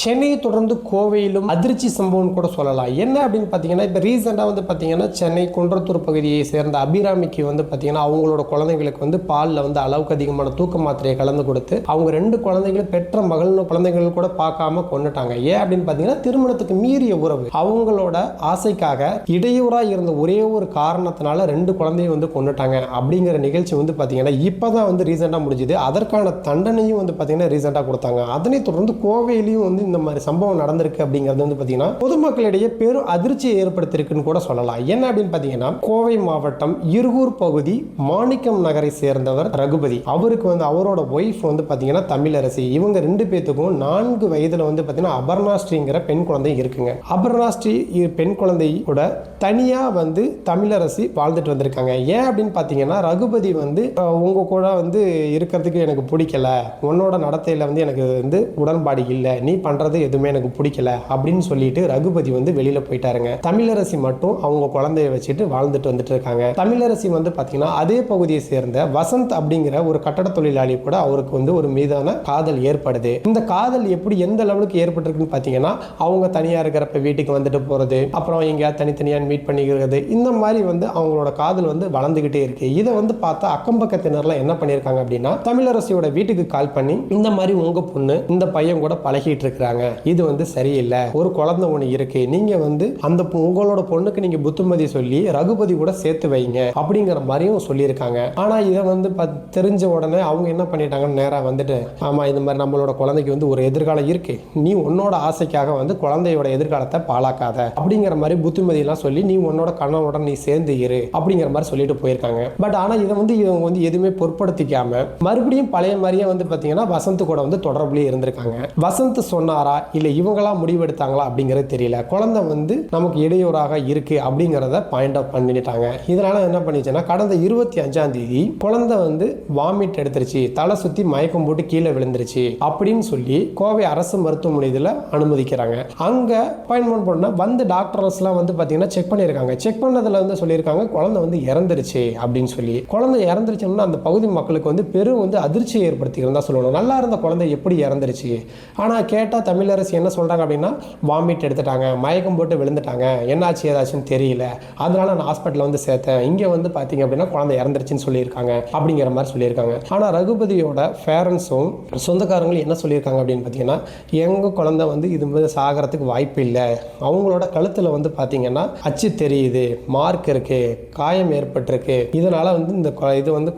சென்னையை தொடர்ந்து கோவையிலும் அதிர்ச்சி சம்பவம் கூட சொல்லலாம். என்ன அப்படின்னு பார்த்தீங்கன்னா இப்போ ரீசெண்டாக வந்து பார்த்தீங்கன்னா சென்னை குன்றத்தூர் பகுதியை சேர்ந்த அபிராமிக்கு வந்து பார்த்தீங்கன்னா அவங்களோட குழந்தைங்களுக்கு வந்து பாலில் வந்து அளவுக்கு அதிகமான தூக்க மாத்திரையை கலந்து கொடுத்து அவங்க ரெண்டு குழந்தைகளும் பெற்ற மகள்னு குழந்தைகள் கூட பார்க்காம கொண்டுட்டாங்க ஏன் அப்படின்னு பார்த்தீங்கன்னா திருமணத்துக்கு மீறிய உறவு. அவங்களோட ஆசைக்காக இடையூறாக இருந்த ஒரே ஒரு காரணத்தினால ரெண்டு குழந்தையும் வந்து கொண்டுட்டாங்க அப்படிங்கிற நிகழ்ச்சி வந்து பார்த்தீங்கன்னா இப்போ தான் வந்து ரீசெண்டாக முடிஞ்சுது. அதற்கான தண்டனையும் வந்து பார்த்தீங்கன்னா ரீசெண்டாக கொடுத்தாங்க. அதனை தொடர்ந்து கோவையிலையும் வந்து இந்த மாதிரி சம்பவம் நடந்திருக்கு அப்படிங்கிறது வந்து பார்த்தீங்கன்னா பொதுமக்களிடையே பெரும் அதிர்ச்சியை ஏற்படுத்தியிருக்குன்னு கூட சொல்லலாம். என்ன அப்படின்னு பார்த்தீங்கன்னா கோவை மாவட்டம் இருகூர் பகுதி மாணிக்கம் நகரை சேர்ந்தவர் ரகுபதி. அவருக்கு வந்து அவரோட ஒய்ஃப் வந்து பார்த்தீங்கன்னா தமிழரசி. இவங்க ரெண்டு பேத்துக்கும் நான்கு வயதில் வந்து பார்த்தீங்கன்னா அபர்ணாஸ்ரீங்கிற பெண் குழந்தை இருக்குங்க. அபர்ணாஸ்ரீ பெண் குழந்தை கூட தனியாக வந்து தமிழரசி வாழ்ந்துட்டு வந்திருக்காங்க. ஏன் அப்படின்னு பார்த்தீங்கன்னா ரகுபதி வந்து உங்கள் உங்க கூட வந்து இருக்கிறதுக்கு எனக்கு பிடிக்கல. உன்னோட நடத்தையில் வந்து எனக்கு வந்து உடன்பாடு இல்லை. நீ பண்ணுறது எதுவுமே எனக்கு பிடிக்கல அப்படின்னு சொல்லிட்டு ரகுபதி வந்து வெளியில் போயிட்டாருங்க. தமிழரசி மட்டும் அவங்க குழந்தைய வச்சுட்டு வாழ்ந்துட்டு வந்துட்டு இருக்காங்க. தமிழரசி வந்து பார்த்தீங்கன்னா அதே பகுதியை சேர்ந்த வசந்த் அப்படிங்கிற ஒரு கட்டட தொழிலாளி கூட அவருக்கு வந்து ஒரு மீதான காதல் ஏற்படுது. இந்த காதல் எப்படி எந்த லெவலுக்கு ஏற்பட்டிருக்குன்னு பார்த்தீங்கன்னா அவங்க தனியாக இருக்கிறப்ப வீட்டுக்கு வந்துட்டு போகிறது அப்புறம் எங்கேயாவது தனித்தனியாக மீட் பண்ணிக்கிறது இந்த மாதிரி வந்து அவங்களோட காதல் வந்து வளர்ந்துக்கிட்டே இருக்கு. இதை வந்து பார்த்தா அக்கம் பக்கத்தினர்லாம் என்ன பண்ணியிருக்காங்க அப்படின்னா தமிழரசியோட வீட்டுக்கு கால் பண்ணி இந்த மாதிரி உங்க பொண்ணு இந்த பையன் கூட பழகிட்டு இருக்கிறாங்க இது வந்து சரியில்லை. ஒரு குழந்தை ஒன்று இருக்கு. நீங்க வந்து அந்த உங்களோட பொண்ணுக்கு நீங்க புத்துமதி சொல்லி ரகுபதி கூட சேர்த்து வைங்க அப்படிங்கிற மாதிரியும் சொல்லியிருக்காங்க. ஆனா இதை வந்து தெரிஞ்ச உடனே அவங்க என்ன பண்ணிட்டாங்கன்னு நேராக வந்துட்டு ஆமா இந்த மாதிரி நம்மளோட குழந்தைக்கு வந்து ஒரு எதிர்காலம் இருக்கு. நீ உன்னோட ஆசைக்காக வந்து குழந்தையோட எதிர்காலத்தை பாழாக்காத அப்படிங்கிற மாதிரி புத்துமதி எல்லாம் சொல்லி நீ உன்னோட கணவனோட நீ சேர்ந்து இரு அப்படிங்கிற மாதிரி சொல்லிட்டு போயிருக்காங்க. பட் ஆனா இதை வந்து இவங்க வந்து எதுவுமே பொருட்படுத்திக்காம மறுபடியும் பழைய மாதிரியே வந்து பாத்தீங்கன்னா வசந்த் கூட வந்து தொடர்புலேயே இருந்திருக்காங்க. வசந்த் சொன்னாரா இல்லை இவங்களாம் முடிவெடுத்தாங்களா? அப்படிங்கிறது தெரியல. குழந்தை வந்து நமக்கு இடையூறாக இருக்கு அப்படிங்கிறத பாயிண்ட் அவுட் பண்ணிட்டாங்க. இதனால என்ன பண்ணிச்சுன்னா கடந்த இருபத்தி அஞ்சாம் தேதி குழந்தை வந்து வாமிட் எடுத்துருச்சு. தலை சுத்தி மயக்கம் போட்டு கீழே விழுந்துருச்சு அப்படின்னு சொல்லி கோவை அரசு மருத்துவமனையில் அனுமதிக்கிறாங்க. அங்க அப்பாயின்மெண்ட் பண்ண வந்து டாக்டர்ஸ்லாம் வந்து பார்த்தீங்கன்னா செக் பண்ணியிருக்காங்க செக் பண்ணதுல வந்து சொல்லியிருக்காங்க குழந்தை வந்து இறந்துருச்சு அப்படின்னு சொல்லி. குழந்தை இறந்துருச்சுன்னா அந்த பகுதி மக்களுக்கு வந்து பெரும் வந்து அதிர்ச்சியை ஏற்படுத்தியிருந்தா சொல்லணும். நல்லா இருந்த குழந்தை எப்படி இறந்துருச்சு? ஆனால் கேட்டால் தமிழரசு என்ன சொல்கிறாங்க அப்படின்னா வாமிட் எடுத்துட்டாங்க மயக்கம் போட்டு விழுந்துட்டாங்க. என்னாச்சு ஏதாச்சுன்னு தெரியல. அதனால நான் ஹாஸ்பிட்டலில் வந்து சேர்த்தேன். இங்கே வந்து பார்த்தீங்க அப்படின்னா குழந்தை இறந்துருச்சுன்னு சொல்லியிருக்காங்க அப்படிங்கிற மாதிரி சொல்லியிருக்காங்க. ஆனால் ரகுபதியோட பேரண்ட்ஸும் சொந்தக்காரங்களும் என்ன சொல்லியிருக்காங்க அப்படின்னு பார்த்தீங்கன்னா எங்கள் குழந்தை வந்து இது மாதிரி சாகிறதுக்கு வாய்ப்பு இல்லை. அவங்களோட கழுத்தில் வந்து பார்த்தீங்கன்னா அச்சு தெரியுது மார்க் இருக்குது காயம் ஏற்பட்டிருக்கு. இதனால் வந்து இந்த கொ- இது வந்து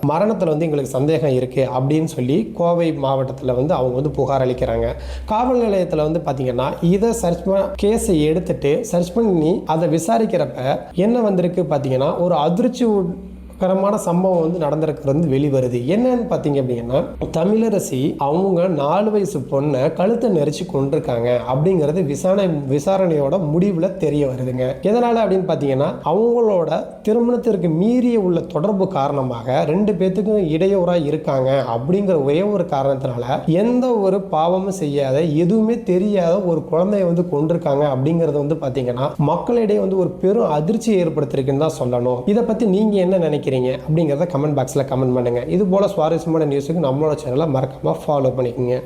மரணத்தில் வந்து எங்களுக்கு சந்தேகம் இருக்குது அப்படின்னு சொல்லி கோவை மாவட்டத்தில் வந்து அவங்க வந்து புகார் அளிக்கிறாங்க. காவல் நிலையத்தில் வந்து பார்த்தீங்கன்னா இதை சர்ச் கேஸை எடுத்துட்டு சர்ச் பண்ணி அதை விசாரிக்கிறப்ப என்ன வந்திருக்கு பார்த்தீங்கன்னா ஒரு அதிர்ச்சி கரமான சம்பவம் வந்து நடந்திருக்கிறது வந்து வெளிவருது. என்னன்னு பார்த்தீங்க அப்படின்னா தமிழரசி அவங்க நாலு வயசு பொண்ணை கழுத்தை நெரிச்சு கொண்டிருக்காங்க அப்படிங்கிறது விசாரணை விசாரணையோட முடிவில் தெரிய வருதுங்க. எதனால் அப்படின்னு பார்த்தீங்கன்னா அவங்களோட திருமணத்திற்கு மீறிய உள்ள தொடர்பு காரணமாக ரெண்டு பேத்துக்கும் இடையூறாக இருக்காங்க அப்படிங்கிற ஒரே ஒரு காரணத்தினால எந்த ஒரு பாவமும் செய்யாத எதுவுமே தெரியாத ஒரு குழந்தைய வந்து கொண்டிருக்காங்க அப்படிங்கிறது வந்து பார்த்தீங்கன்னா மக்களிடையே வந்து ஒரு பெரும் அதிர்ச்சி ஏற்படுத்திருக்குன்னு தான் சொல்லணும். இதை பற்றி நீங்கள் என்ன நினைக்கிறீங்க அப்படிங்கிறத கமெண்ட் பாக்ஸில் கமெண்ட் பண்ணுங்கள் இது போல் சுவாரஸ்யமான நியூஸுக்கு நம்மளோட சேனலை மறக்காமல் ஃபாலோ பண்ணிக்கோங்க.